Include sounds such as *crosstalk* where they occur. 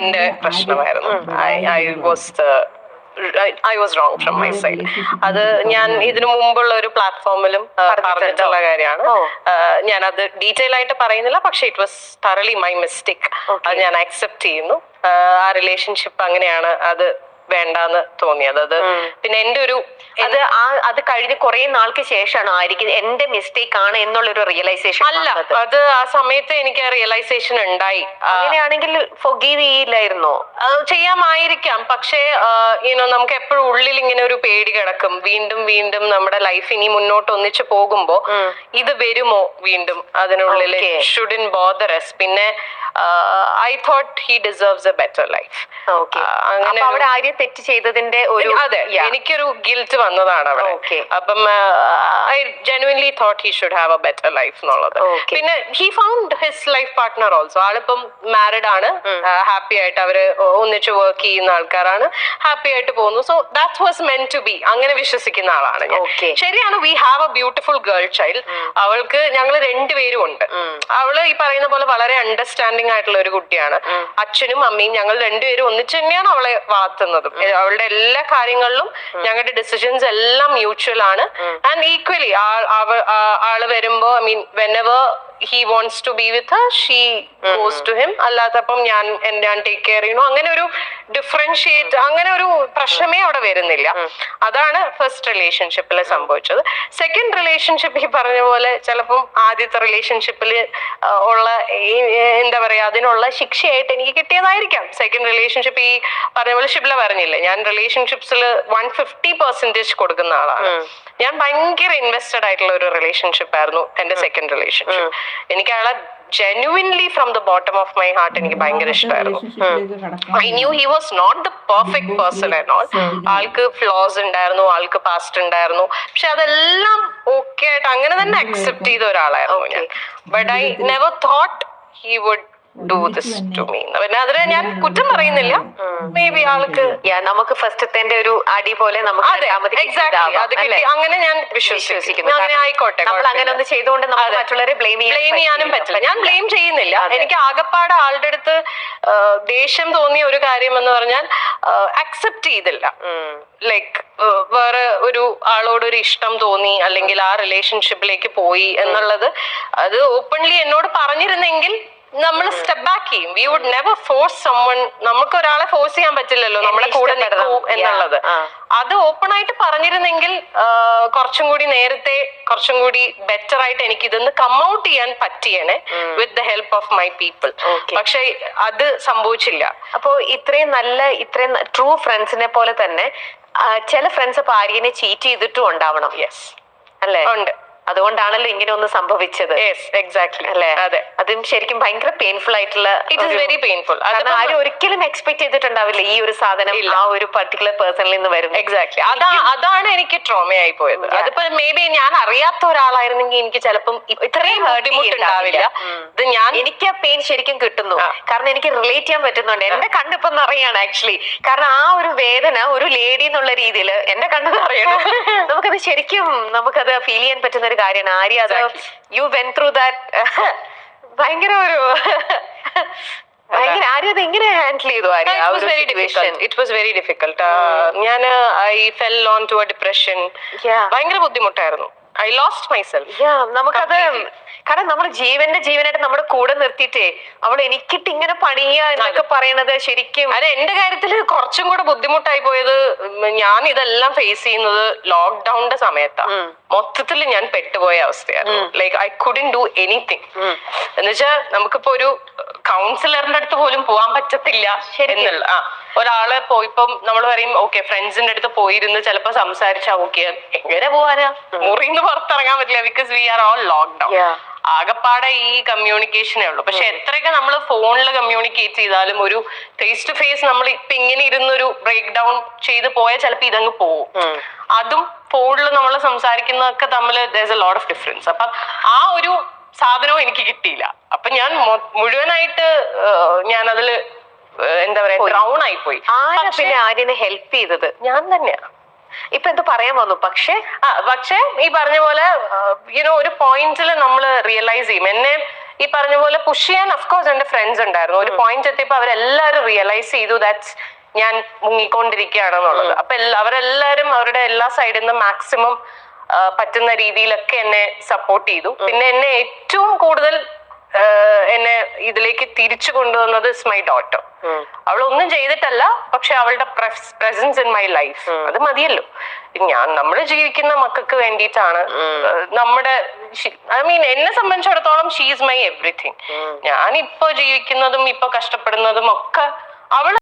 എന്റെ പ്രശ്നമായിരുന്നു. I I was I was wrong from my side അത് ഞാൻ ഇതിനു മുമ്പുള്ള ഒരു പ്ലാറ്റ്ഫോമിലും പറഞ്ഞിട്ടുള്ള കാര്യമാണ്. ഞാൻ അത് ഡീറ്റെയിൽ ആയിട്ട് പറയുന്നില്ല പക്ഷെ it was thoroughly my mistake അത് ഞാൻ അക്സെപ്റ്റ് ചെയ്യുന്നു. ആ റിലേഷൻഷിപ്പ് അങ്ങനെയാണ്. അത് വേണ്ടാന്ന് തോന്നിയത് അത് പിന്നെ എന്റെ ഒരു അത് ആ അത് കഴിഞ്ഞ് കുറെ നാൾക്ക് ശേഷമാണ് ആയിരിക്കും എന്റെ മിസ്റ്റേക്ക് ആണ് എന്നുള്ളൊരു റിയലൈസേഷൻ അല്ല അത് ആ സമയത്ത് എനിക്ക് ആ റിയലൈസേഷൻ ഉണ്ടായി. അങ്ങനെയാണെങ്കിൽ ഫൊഗീവ് ചെയ്യില്ലായിരുന്നോ? ചെയ്യാമായിരിക്കാം. പക്ഷേ യുനോ നമുക്ക് എപ്പോഴും ഉള്ളിൽ ഇങ്ങനെ ഒരു പേടി കിടക്കും. വീണ്ടും വീണ്ടും നമ്മുടെ ലൈഫ് ഇനി മുന്നോട്ട് ഒന്നിച്ചു പോകുമ്പോ ഇത് വരുമോ വീണ്ടും അതിനുള്ളിൽ? ഷുഡിൻ ഷുഡിൻ ബോദറസ് പിന്നെ I thought he deserves a better life അങ്ങനെ അവിടെ ആര്യ തെറ്റ് ചെയ്തതിന്റെ ഒരു അതെ. എനിക്കൊരു ഗിൽറ്റ് വന്നതാണ് അവിടെ. അപ്പം I genuinely thought he should have a better life എന്നുള്ളത്. പിന്നെ he found his life partner also ആളിപ്പം married ആണ്. ഹാപ്പി ആയിട്ട് അവർ ഒന്നിച്ച് വർക്ക് ചെയ്യുന്ന ആൾക്കാരാണ്. ഹാപ്പി ആയിട്ട് പോകുന്നു. So that was meant to be വിശ്വസിക്കുന്ന ആളാണ് ഞാൻ. ശരിയാണ് we have a beautiful girl child അവൾക്ക് ഞങ്ങൾ രണ്ടുപേരും ഉണ്ട്. അവൾ ഈ പറയുന്ന പോലെ വളരെ അണ്ടർസ്റ്റാൻഡിങ് ആയിട്ടുള്ള ഒരു കുട്ടിയാണ്. അച്ഛനും അമ്മയും ഞങ്ങൾ രണ്ടുപേരും ഒന്നിച്ച് തന്നെയാണ് അവളെ വളർത്തുന്നതും. എ- അവളുടെ എല്ലാ കാര്യങ്ങളിലും ഞങ്ങളുടെ ഡിസിഷൻസ് എല്ലാം മ്യൂച്വൽ ആണ്. ആൻഡ് ഈക്വലി ആൾ വരുമ്പോ I mean whenever he wants to be with she goes to him അല്ലാത്തപ്പം ഞാൻ എന്റെ ഞാൻ ടേക്ക് കെയർ ചെയ്യണു അങ്ങനെ ഒരു ഡിഫറൻഷിയേറ്റ് അങ്ങനെ ഒരു പ്രശ്നമേ അവിടെ വരുന്നില്ല. അതാണ് ഫസ്റ്റ് റിലേഷൻഷിപ്പിൽ സംഭവിച്ചത്. സെക്കൻഡ് റിലേഷൻഷിപ്പ് ഈ പറഞ്ഞ പോലെ ചിലപ്പം ആദ്യത്തെ റിലേഷൻഷിപ്പിൽ ഉള്ള എന്താ പറയാ അതിനുള്ള ശിക്ഷയായിട്ട് എനിക്ക് കിട്ടിയതായിരിക്കാം. സെക്കൻഡ് റിലേഷൻഷിപ്പ് ഈ പറഞ്ഞ പോലെ ഷിബില പറഞ്ഞില്ലേ? ഞാൻ റിലേഷൻഷിപ്സിൽ വൺ ഫിഫ്റ്റി പെർസെന്റേജ് കൊടുക്കുന്ന ആളാണ്. ഞാൻ ഭയങ്കര ഇൻവെസ്റ്റഡ് ആയിട്ടുള്ള ഒരു റിലേഷൻഷിപ്പ് ആയിരുന്നു എന്റെ സെക്കൻഡ് റിലേഷൻഷിപ്പ് എനിക്ക് അയാളെ genuinely from the bottom of my heart എനിക്ക് ഭയങ്കര ഇഷ്ടമായിരുന്നു I knew he was not the perfect person and all ആൾക്ക് ഫ്ലോസ് ഉണ്ടായിരുന്നു ആൾക്ക് പാസ്റ്റ് ഉണ്ടായിരുന്നു. പക്ഷെ അതെല്ലാം ഓക്കെ ആയിട്ട് അങ്ങനെ തന്നെ അക്സെപ്റ്റ് ചെയ്ത ഒരാളായിരുന്നു ഞാൻ. But I never thought he would do this to me പിന്നെ അതിന് ഞാൻ കുറ്റം പറയുന്നില്ല. മേ ബി ആൾക്ക് നമുക്ക് ഫസ്റ്റത്തെ ഒരു അടി പോലെ നമുക്ക് എക്സാക്ട്ലി? അങ്ങനെ ഞാൻ വിശ്വസിക്കുന്നു. അങ്ങനെ ആയിക്കോട്ടെ നമ്മൾ അങ്ങനെ ഒന്ന് ചെയ്തുകൊണ്ട് നമുക്ക് മറ്റുള്ളവരെ ബ്ലെയിം ബ്ലെയിം ചെയ്യാനും പറ്റില്ല. ഞാൻ ബ്ലെയിം ചെയ്യുന്നില്ല. എനിക്ക് ആകപ്പാടെ ആളുടെ അടുത്ത് ദേഷ്യം തോന്നിയ ഒരു കാര്യം എന്ന് പറഞ്ഞാൽ അക്സെപ്റ്റ് ചെയ്തില്ല. ലൈക്ക് വേറെ ഒരു ആളോട് ഒരു ഇഷ്ടം തോന്നി അല്ലെങ്കിൽ ആ റിലേഷൻഷിപ്പിലേക്ക് പോയി എന്നുള്ളത് അത് ഓപ്പൺലി എന്നോട് പറഞ്ഞിരുന്നെങ്കിൽ നമ്മൾ സ്റ്റെപ്പ് ബാക്ക് ചെയ്യും. We would never force someone നമുക്ക് ഒരാളെ ഫോഴ്സ് ചെയ്യാൻ പറ്റില്ലല്ലോ നമ്മുടെ കൂടെ. നിൽക്കൂ എന്നുള്ളത്. അത് ഓപ്പൺ ആയിട്ട് പറഞ്ഞിരുന്നെങ്കിൽ കുറച്ചും കൂടി നേരത്തെ കുറച്ചും കൂടി ബെറ്റർ ആയിട്ട് എനിക്ക് ഇതൊന്ന് കംഔട്ട് ചെയ്യാൻ പറ്റിയേനെ with the help of my people. പക്ഷെ അത് സംഭവിച്ചില്ല. അപ്പോ ഇത്രയും നല്ല ഇത്രയും ട്രൂ ഫ്രണ്ട്സിനെ പോലെ തന്നെ ചില ഫ്രണ്ട്സ് ഭാര്യനെ ആര്യനെ ചീറ്റ് ചെയ്തിട്ടും ഉണ്ടാവണം. യെസ് അല്ലേ? ഉണ്ട്. അതുകൊണ്ടാണല്ലോ ഇങ്ങനെ ഒന്ന് സംഭവിച്ചത്. എക്സാക്ട്ലി അല്ലേ? അതെ. അതും ശരിക്കും ഭയങ്കര പെയിൻഫുൾ ആയിട്ടുള്ള ഇറ്റ് ഇസ് വെരി പെയിൻഫുൾ അത് ആരും ഒരിക്കലും എക്സ്പെക്ട് ചെയ്തിട്ടുണ്ടാവില്ല ഈ ഒരു സാധനം ആ ഒരു പർട്ടിക്കുലർ പേഴ്സണിൽ നിന്ന് വരും എക്സാക്ട്ലി അതാ അതാണ് എനിക്ക് ട്രോമയായി പോയത്. അതിപ്പോ മേ ബി ഞാൻ അറിയാത്ത ഒരാളായിരുന്നെങ്കിൽ എനിക്ക് ചിലപ്പം ഇത്രയും ഉണ്ടാവില്ല ഇത് ഞാൻ എനിക്ക് ആ പെയിൻ ശരിക്കും കിട്ടുന്നു. കാരണം എനിക്ക് റിലേറ്റ് ചെയ്യാൻ പറ്റുന്നുണ്ട്. എന്റെ കണ്ണിപ്പം നിറയാണ് ആക്ച്വലി കാരണം ആ ഒരു വേദന ഒരു ലേഡി എന്നുള്ള രീതിയിൽ എന്റെ കണ്ണ് നിറയണം *laughs* നമുക്കത് ശരിക്കും നമുക്കത് ഫീൽ ചെയ്യാൻ പറ്റുന്ന ഒരു കാര്യമാണ്. ആര്യ അത് യു വെൻ ത്രൂ ദാറ്റ് ഭയങ്കര ഒരു ഭയങ്കര ആര്യ അത് എങ്ങനെ ഹാൻഡിൽ ചെയ്തു Arya? Very? Difficult it was very difficult ഞാൻ I fell on to a depression. ഭയങ്കര ബുദ്ധിമുട്ടായിരുന്നു. ഐ ലോസ്റ്റ് മൈസെൽഫ് നമുക്കത് കാരണം നമ്മുടെ ജീവന്റെ ജീവനായിട്ട് നമ്മുടെ കൂടെ നിർത്തിയിട്ടേ അവൾ എനിക്കിട്ട് ഇങ്ങനെ പണിയ എന്നൊക്കെ പറയണത് ശരിക്കും. അതെ എന്റെ കാര്യത്തിൽ കുറച്ചും കൂടെ ബുദ്ധിമുട്ടായി പോയത് ഞാൻ ഇതെല്ലാം ഫേസ് ചെയ്യുന്നത് ലോക്ക്ഡൌണിന്റെ സമയത്താണ് മൊത്തത്തിൽ ഞാൻ പെട്ടുപോയ അവസ്ഥയായിരുന്നു. Like I couldn't do anything എന്നുവെച്ചാൽ നമുക്കിപ്പോ ഒരു കൗൺസിലറിന്റെ അടുത്ത് പോലും പോകാൻ പറ്റത്തില്ല എന്നുള്ള ആ ഒരാൾ പോയിപ്പം നമ്മൾ പറയും ഓക്കെ ഫ്രണ്ട്സിന്റെ അടുത്ത് പോയിരുന്ന് ചിലപ്പോ സംസാരിച്ചാ ഓക്കെ എങ്ങനെ പോവാനാ? മുറിന്ന് പുറത്തിറങ്ങാൻ പറ്റില്ല because we are all lockdown ആകെപ്പാടെ ഈ കമ്മ്യൂണിക്കേഷനേ ഉള്ളൂ. പക്ഷെ എത്രയൊക്കെ നമ്മൾ ഫോണിൽ കമ്മ്യൂണിക്കേറ്റ് ചെയ്താലും ഒരു ഫേസ് ടു ഫേസ് നമ്മൾ ഇപ്പൊ ഇങ്ങനെ ഇരുന്നൊരു ബ്രേക്ക് ഡൗൺ ചെയ്ത് പോയാൽ ചിലപ്പോൾ ഇതങ്ങ് പോവും. അതും ഫോണിൽ നമ്മൾ സംസാരിക്കുന്നതൊക്കെ തമ്മിൽ എ ലോട്ട് ഓഫ് ഡിഫറൻസ് അപ്പം ആ ഒരു സാധനവും എനിക്ക് കിട്ടിയില്ല. അപ്പൊ ഞാൻ മുഴുവനായിട്ട് ഞാൻ അതിൽ എന്താ പറയാ ഡ്രൗൺ ആയി പോയി ആരാ പിന്നെ ആര്യനെ ഹെൽപ്പ് ചെയ്തത്? ഞാൻ തന്നെയാ. ഇപ്പൊ എന്ത് പറയാൻ വന്നു? പക്ഷേ ആ പക്ഷേ ഈ പറഞ്ഞ പോലെ യുനോ ഒരു പോയിന്റിൽ നമ്മൾ റിയലൈസ് ചെയ്യും. എന്നെ ഈ പറഞ്ഞ പോലെ പുഷ് ചെയ്യാൻ അഫ്കോഴ്സ് എന്റെ ഫ്രണ്ട്സ് ഉണ്ടായിരുന്നു. ഒരു പോയിന്റ് എത്തിയപ്പോ അവരെല്ലാരും റിയലൈസ് ചെയ്തു ദാറ്റ്സ് ഞാൻ മുങ്ങിക്കൊണ്ടിരിക്കുകയാണെന്നുള്ളത്. അപ്പൊ അവരെല്ലാരും അവരുടെ എല്ലാ സൈഡിൽ നിന്നും മാക്സിമം പറ്റുന്ന രീതിയിലൊക്കെ എന്നെ സപ്പോർട്ട് ചെയ്തു. പിന്നെ എന്നെ ഏറ്റവും കൂടുതൽ എന്നെ ഇതിലേക്ക് തിരിച്ചു കൊണ്ടുവന്നത് ഇസ് മൈ ഡോട്ടർ അവൾ ഒന്നും ചെയ്തിട്ടല്ല പക്ഷെ അവളുടെ പ്രസൻസ് ഇൻ മൈ ലൈഫ് അത് മതിയല്ലോ. ഞാൻ നമ്മൾ ജീവിക്കുന്ന മക്കൾക്ക് വേണ്ടിയിട്ടാണ്. നമ്മുടെ ഐ മീൻ എന്നെ സംബന്ധിച്ചിടത്തോളം ഷീസ് മൈ എവറിഥിങ് ഞാൻ ഇപ്പൊ ജീവിക്കുന്നതും ഇപ്പൊ കഷ്ടപ്പെടുന്നതും ഒക്കെ അവൾ